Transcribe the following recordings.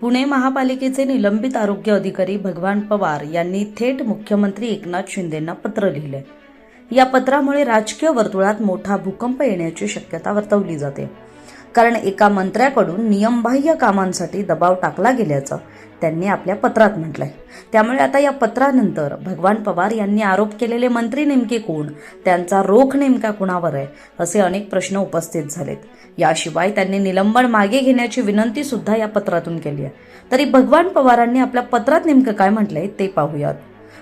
पुणे महापालिकेचे निलंबित आरोग्य अधिकारी भगवान पवार यांनी थेट मुख्यमंत्री एकनाथ शिंदेंना पत्र लिहिले. या पत्रामुळे राजकीय वर्तुळात मोठा भूकंप येण्याची शक्यता वर्तवली जाते. कारण एका मंत्र्याकडून नियमबाह्य कामांसाठी दबाव टाकला गेल्याचं त्यांनी आपल्या पत्रात म्हटलंय. त्यामुळे आता या पत्रानंतर भगवान पवार यांनी आरोप केलेले मंत्री नेमके कोण? त्यांचा रोख नेमका कुणावर आहे? असे अनेक प्रश्न उपस्थित झालेत. याशिवाय त्यांनी निलंबन मागे घेण्याची विनंती सुद्धा या पत्रातून केली आहे. तरी भगवान पवारांनी आपल्या पत्रात नेमकं काय म्हटलंय ते पाहूयात.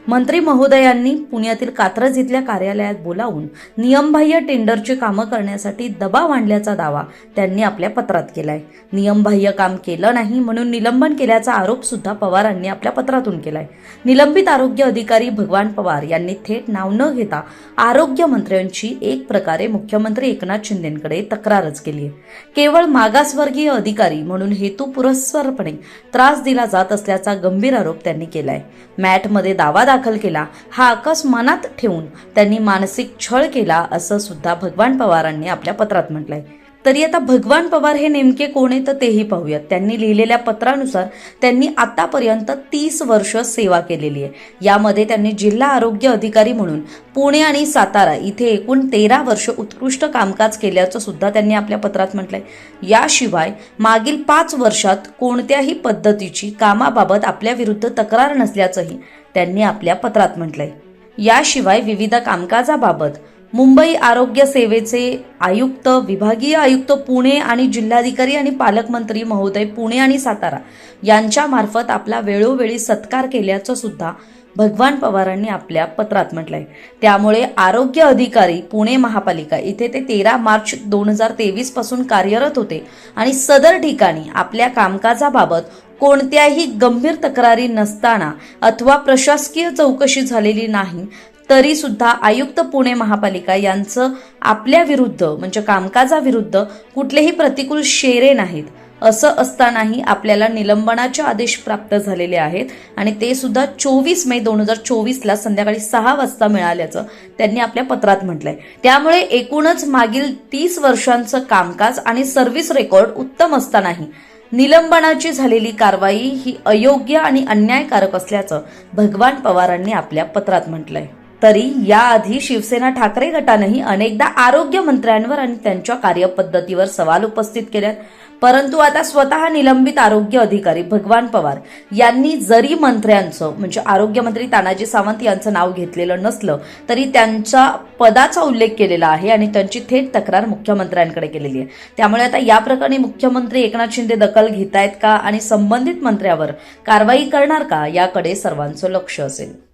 मंत्री महोदयांनी पुण्यातील कात्रज इथल्या कार्यालयात बोलावून नियमबाह्य टेंडरची कामं करण्यासाठी दबाव आणल्याचा दावा त्यांनी आपल्या पत्रात केलाय. नियमबाह्य काम केलं नाही म्हणून निलंबन केल्याचा आरोप सुद्धा पवारांनी आपल्या पत्रातून केलाय. निलंबित आरोग्य अधिकारी भगवान पवार यांनी थेट नाव न घेता आरोग्य मंत्र्यांची एक प्रकारे मुख्यमंत्री एकनाथ शिंदेकडे तक्रारच केली आहे. केवळ मागासवर्गीय अधिकारी म्हणून हेतू पुरस्सरपणे त्रास दिला जात असल्याचा गंभीर आरोप त्यांनी केलाय. मॅटमध्ये दावा दाखल केला. हा आकस मनात ठेवून त्यांनी मानसिक छळ केला असं सुद्धा भगवान पवारांनी आपल्या पत्रात म्हटलंय. तरी आता भगवान पवार हे नेमके कोण आहे तर तेही पाहूयात. त्यांनी लिहिलेल्या पत्रानुसार त्यांनी आतापर्यंत तीस वर्ष सेवा केलेली आहे. यामध्ये त्यांनी जिल्हा आरोग्य अधिकारी म्हणून पुणे आणि सातारा इथे एकूण तेरा वर्ष उत्कृष्ट कामकाज केल्याचं सुद्धा त्यांनी आपल्या पत्रात म्हटलंय. याशिवाय मागील पाच वर्षात कोणत्याही पद्धतीची कामाबाबत आपल्या विरुद्ध तक्रार नसल्याचंही त्यांनी आपल्या पत्रात म्हटलंय. याशिवाय विविध कामकाजाबाबत मुंबई आरोग्य सेवेचे आयुक्त विभागीय आयुक्त पुणे आणि जिल्हाधिकारी आणि पालकमंत्री महोदय पुणे आणि सातारा यांच्या मार्फत आपला वेळोवेळी सत्कार केल्याचं सुद्धा भगवान पवारांनी आपल्या पत्रात म्हटलंय. त्यामुळे आरोग्य अधिकारी पुणे महापालिका इथे ते तेरा मार्च दोन हजार तेवीसपासून कार्यरत होते आणि सदर ठिकाणी आपल्या कामकाजाबाबत कोणत्याही गंभीर तक्रारी नसताना अथवा प्रशासकीय चौकशी झालेली नाही तरी सुद्धा आयुक्त पुणे महापालिका यांचं आपल्या विरुद्ध म्हणजे कामकाजाविरुद्ध कुठलेही प्रतिकूल शेरे नाहीत. असं असतानाही आपल्याला निलंबनाचे आदेश प्राप्त झालेले आहेत आणि ते सुद्धा चोवीस मे दोन हजार चोवीसला संध्याकाळी सहा वाजता मिळाल्याचं त्यांनी आपल्या पत्रात म्हटलंय. त्यामुळे एकूणच मागील तीस वर्षांचं कामकाज आणि सर्व्हिस रेकॉर्ड उत्तम असतानाही निलंबनाची झालेली कारवाई ही अयोग्य आणि अन्यायकारक असल्याचं भगवान पवारांनी आपल्या पत्रात म्हटलंय. तरी याआधी शिवसेना ठाकरे गटानंही अनेकदा आरोग्य मंत्र्यांवर आणि त्यांच्या कार्यपद्धतीवर सवाल उपस्थित केल्यात. परंतु आता स्वतः निलंबित आरोग्य अधिकारी भगवान पवार यांनी जरी मंत्र्यांचं म्हणजे आरोग्यमंत्री तानाजी सावंत यांचं नाव घेतलेलं नसलं तरी त्यांच्या पदाचा उल्लेख केलेला आहे आणि त्यांची थेट तक्रार मुख्यमंत्र्यांकडे केलेली आहे. त्यामुळे आता या प्रकरणी मुख्यमंत्री एकनाथ शिंदे दखल घेतायत का आणि संबंधित मंत्र्यावर कारवाई करणार का याकडे सर्वांचं लक्ष असेल.